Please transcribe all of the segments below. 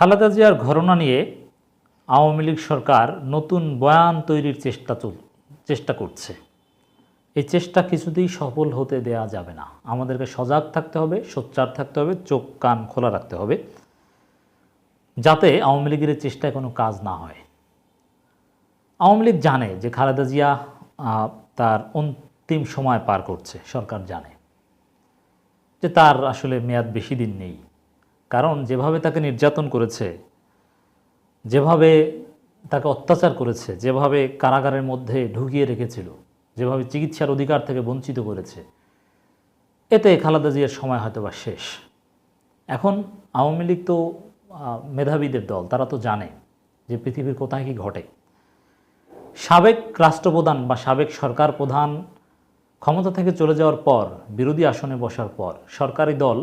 খালেদা জিয়ার ঘটনা নিয়ে আওয়ামী লীগ সরকার নতুন বয়ান তৈরির চেষ্টা চল, চেষ্টা করছে। এই চেষ্টা কিছুতেই সফল হতে দেয়া যাবে না। আমাদেরকে সজাগ থাকতে হবে, সোচ্চার থাকতে হবে, চোখ কান খোলা রাখতে হবে, যাতে আওয়ামী লীগের চেষ্টায় কোনো কাজ না হয়। আওয়ামী লীগ জানে যে খালেদা জিয়া তার অন্তিম সময় পার করছে, সরকার জানে। যে তার আসলে মেয়াদ বেশি দিন নেই। কারণ যেভাবে তাকে নির্যাতন করেছে, যেভাবে তাকে অত্যাচার করেছে, যেভাবে কারাগারের মধ্যে ঢুকিয়ে রেখেছিল, যেভাবে চিকিৎসার অধিকার থেকে বঞ্চিত করেছে, এতে খালেদা জিয়ার সময় হয়তো বা শেষ। এখন আওয়ামী লীগ তো মেধাবীদের দল, তারা তো জানে যে পৃথিবীর কোথায় কী ঘটে। সাবেক রাষ্ট্রপ্রধান বা সাবেক সরকার প্রধান ক্ষমতা থেকে চলে যাওয়ার পর, বিরোধী আসনে বসার পর, সরকারি দল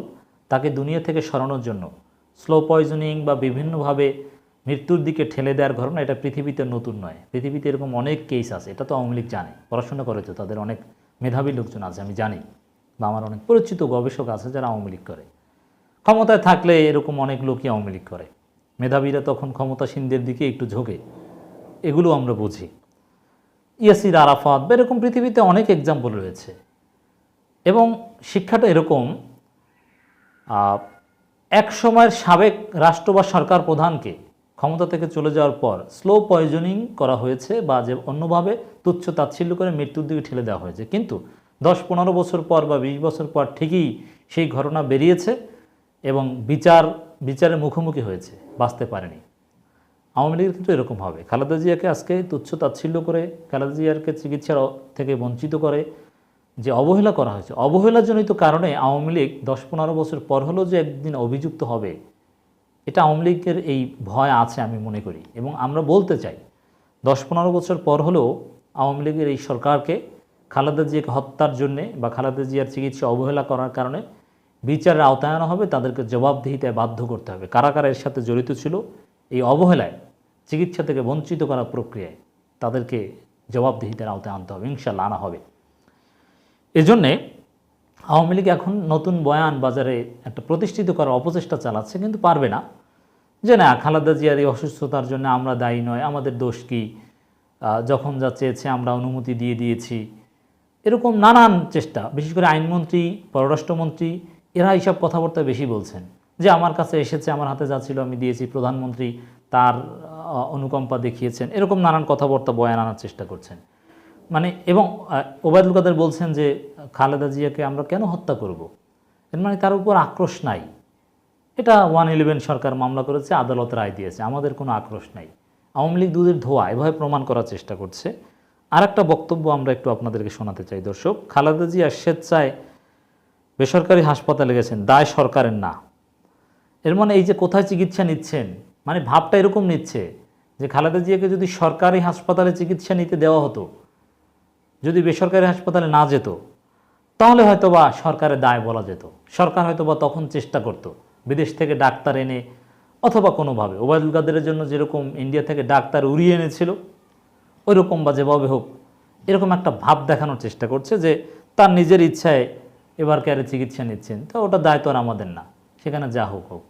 তাকে দুনিয়া থেকে সরানোর জন্য। স্লো পয়জনিং বা বিভিন্নভাবে মৃত্যুর দিকে ঠেলে দেওয়ার ঘটনা এটা পৃথিবীতে নতুন নয়। পৃথিবীতে এরকম অনেক কেস আছে, এটা তো আওয়ামী লীগ জানে। পড়াশোনা করেছে, তাদের অনেক মেধাবী লোকজন আছে, আমি জানি। বা আমার অনেক পরিচিত গবেষক আছে যারা আওয়ামী লীগ করে। ক্ষমতায় থাকলে এরকম অনেক লোকই আওয়ামী লীগ করে। মেধাবীরা তখন ক্ষমতাসীনদের দিকে একটু ঝোঁকে। এগুলো আমরা বুঝি। ইয়াসির আরাফাত বা এরকম পৃথিবীতে অনেক এক্সাম্পল রয়েছে। এবং শিক্ষাটা এরকম এক সময়ের সাবেক রাষ্ট্র বা সরকার প্রধানকে ক্ষমতা থেকে চলে যাওয়ার পর স্লো পয়জনিং করা হয়েছে বা যে অন্যভাবে তুচ্ছ তাচ্ছিল্য করে মৃত্যুর দিকে ঠেলে দেওয়া হয়েছে। কিন্তু দশ পনেরো বছর পর বা বিশ বছর পর ঠিকই সেই ঘটনা বেরিয়েছে এবং বিচার, বিচারের মুখোমুখি হয়েছে, বাঁচতে পারেনি। আওয়ামী লীগের কিন্তু এরকম হবে। খালেদা জিয়াকে আজকে তুচ্ছ তাচ্ছিল্য করে, খালেদা জিয়াকে চিকিৎসার থেকে বঞ্চিত করে যে অবহেলা করা হয়েছে। অবহেলাজনিত কারণে আওয়ামী লীগ দশ পনেরো বছর পর হলেও যে একদিন অভিযুক্ত হবে। এটা আওয়ামী লীগের এই ভয় আছে আমি মনে করি। এবং আমরা বলতে চাই, দশ পনেরো বছর পর হলেও আওয়ামী লীগের এই সরকারকে খালেদা জিয়াকে হত্যার জন্যে বা খালেদা জিয়ার চিকিৎসা অবহেলা করার কারণে বিচারের আওতায় আনা হবে, তাদেরকে জবাবদিহিতায় বাধ্য করতে হবে। কারা কারা এর সাথে জড়িত ছিল, এই অবহেলায় চিকিৎসা থেকে বঞ্চিত করার প্রক্রিয়ায় তাদেরকে জবাবদিহিতার আওতায় আনতে হবে। ইনশাল্লাহ আনা হবে। এজন্যে আওয়ামী লীগ এখন নতুন বয়ান বাজারে একটা প্রতিষ্ঠিত করার অপচেষ্টা চালাচ্ছে, কিন্তু পারবে না। যে না, খালেদা জিয়ার এই অসুস্থতার জন্য আমরা দায়ী নয়, আমাদের দোষ কি? যখন যা চেয়েছে আমরা অনুমতি দিয়ে দিয়েছি। এরকম নানান চেষ্টা, বিশেষ করে আইনমন্ত্রী, পররাষ্ট্রমন্ত্রী, এরা এইসব কথাবার্তা বেশি বলছেন। যে আমার কাছে এসেছে, আমার হাতে যা ছিল আমি দিয়েছি, প্রধানমন্ত্রী তার অনুকম্পা দেখিয়েছেন, এরকম নানান কথাবার্তা বয়ান আনার চেষ্টা করছেন। মানে এবং ওবায়দুল কাদের বলছেন যে, খালেদা জিয়াকে আমরা কেন হত্যা করব? এর মানে তার উপর আক্রোশ নাই। এটা ওয়ান ইলেভেন সরকার মামলা করেছে, আদালত রায় দিয়েছে। আমাদের কোনো আক্রোশ নাই। আওয়ামী লীগ দুধের ধোয়া, এভাবে প্রমাণ করার চেষ্টা করছে। আর একটা বক্তব্য আমরা একটু আপনাদেরকে শোনাতে চাই, দর্শক। খালেদা জিয়া স্বেচ্ছায় বেসরকারি হাসপাতালে গেছেন, দায় সরকারের না। এর মানে এই যে কোথায় চিকিৎসা নিচ্ছেন মানে ভাবটা এরকম নিচ্ছে যে, খালেদা জিয়াকে যদি সরকারি হাসপাতালে চিকিৎসা নিতে দেওয়া হতো যদি বেসরকারি হাসপাতালে না যেত, তাহলে হয়তো বা সরকারের দায় বলা যেত। সরকার হয়তো বা তখন চেষ্টা করত, বিদেশ থেকে ডাক্তার এনে অথবা কোনোভাবে। ওবায়দুল কাদেরের জন্য যেরকম ইন্ডিয়া থেকে ডাক্তার উড়িয়ে এনেছিল ওই রকম বা যেভাবে হোক, এরকম একটা ভাব দেখানোর চেষ্টা করছে যে তার নিজের ইচ্ছায় এবার কেয়ারে চিকিৎসা নিচ্ছেন। তো ওটা দায়িত্ব আর আমাদের না, সেখানে যা হোক হোক।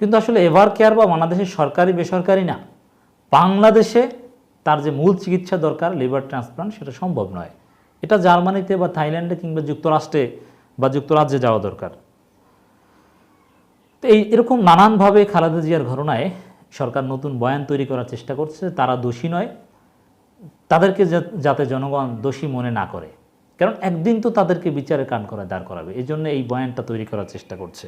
কিন্তু আসলে এভার কেয়ার বা বাংলাদেশের সরকারি, বেসরকারি না, বাংলাদেশে তার যে মূল চিকিৎসা দরকার, লিভার ট্রান্সপ্লান্ট, সেটা সম্ভব নয়। এটা জার্মানিতে বা থাইল্যান্ডে কিংবা যুক্তরাষ্ট্রে বা যুক্তরাজ্যে যাওয়া দরকার। তো এই এরকম নানানভাবে খালেদা জিয়ার ঘটনায় সরকার নতুন বয়ান তৈরি করার চেষ্টা করছে, তারা দোষী নয়। তাদেরকে যাতে জনগণ দোষী মনে না করে। কারণ একদিন তো তাদেরকে বিচারের কান করে, দাঁড় করাবে। এই জন্য এই বয়ানটা তৈরি করার চেষ্টা করছে।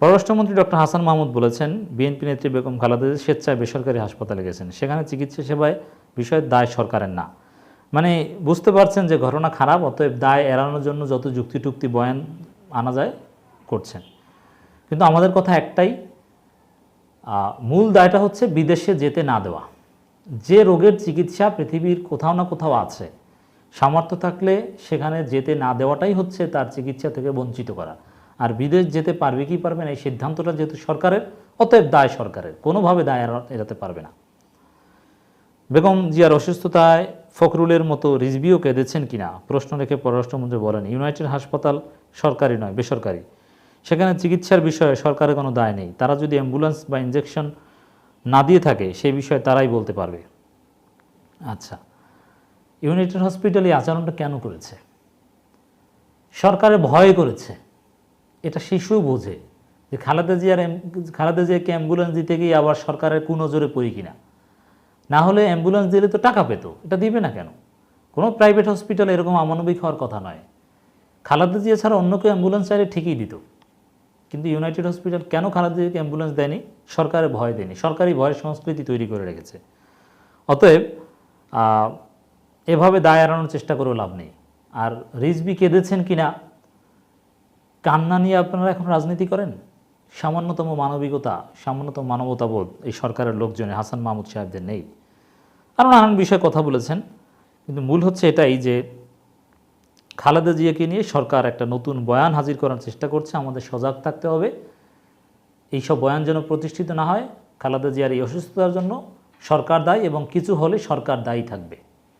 পররাষ্ট্রমন্ত্রী ডক্টর হাসান মাহমুদ বলেছেন, বিএনপি নেত্রী বেগম খালেদা স্বেচ্ছায় বেসরকারি হাসপাতালে গেছেন। সেখানে চিকিৎসা সেবায় বিষয়ের দায় সরকারের না। মানে বুঝতে পারছেন যে ঘটনা খারাপ, অতএব দায় এড়ানোর জন্য যত যুক্তি টুক্তি বয়ান আনা যায়, করছেন। কিন্তু আমাদের কথা একটাই মূল দায়টা হচ্ছে বিদেশে যেতে না দেওয়া। যে রোগের চিকিৎসা পৃথিবীর কোথাও না কোথাও আছে, সামর্থ্য থাকলে সেখানে যেতে না দেওয়াটাই হচ্ছে তার চিকিৎসা থেকে বঞ্চিত করা। আর বিদেশ যেতে পারবে কি পারবে না, এই সিদ্ধান্তটা যেহেতু সরকারের, অতএব দায় সরকারের। কোনোভাবে দায় এড়া- এড়াতে পারবে না। বেগম জিয়ার অসুস্থতায় ফখরুলের মতো রিজবিও কেঁদেছেন কিনা? প্রশ্ন রেখে পররাষ্ট্রমন্ত্রী বলেন, ইউনাইটেড হাসপাতাল সরকারি নয়, বেসরকারি। সেখানে চিকিৎসার বিষয়ে সরকারের কোনো দায় নেই। তারা যদি অ্যাম্বুলেন্স বা ইঞ্জেকশন না দিয়ে থাকে, সেই বিষয়ে তারাই বলতে পারবে। আচ্ছা ইউনাইটেড হসপিটাল এই আচরণটা কেন করেছে? সরকারের ভয় করেছে। এটা শিশু বোঝে যে খালেদা জিয়ার খালেদা জিয়াকে অ্যাম্বুলেন্স দিতে গিয়ে আবার সরকারের কুনজরে পড়ি কিনা? না হলে অ্যাম্বুলেন্স দিলে তো টাকা পেতো, এটা দিবে না কেন? কোনো প্রাইভেট হসপিটাল এরকম আমানবিক হওয়ার কথা নয়। খালেদা জিয়া ছাড়া অন্য কেউ অ্যাম্বুলেন্স চাইলে ঠিকই দিত। কিন্তু ইউনাইটেড হসপিটাল কেন খালেদা জিয়াকে অ্যাম্বুলেন্স দেয়নি? সরকারের ভয় দেয়নি। সরকারি ভয়ের সংস্কৃতি তৈরি করে রেখেছে। অতএব এভাবে দায় এড়ানোর চেষ্টা করেও লাভ নেই। আর রিজবি কেঁদেছেন কিনা কান্না নিয়ে আপনারা এখন রাজনীতি করেন? সামান্যতম মানবিকতা, সামান্যতম মানবতাবোধ এই সরকারের লোকজনে হাসান মাহমুদ সাহেবদের নেই। আরও নানান বিষয়ে কথা বলেছেন, কিন্তু মূল হচ্ছে এটাই যে খালেদা জিয়াকে নিয়ে সরকার একটা নতুন বয়ান হাজির করার চেষ্টা করছে, আমাদের সজাগ থাকতে হবে। এইসব বয়ান যেন প্রতিষ্ঠিত না হয়, খালেদা জিয়ার এই অসুস্থতার জন্য সরকার দায়ী এবং কিছু হলে সরকার দায়ী থাকবে।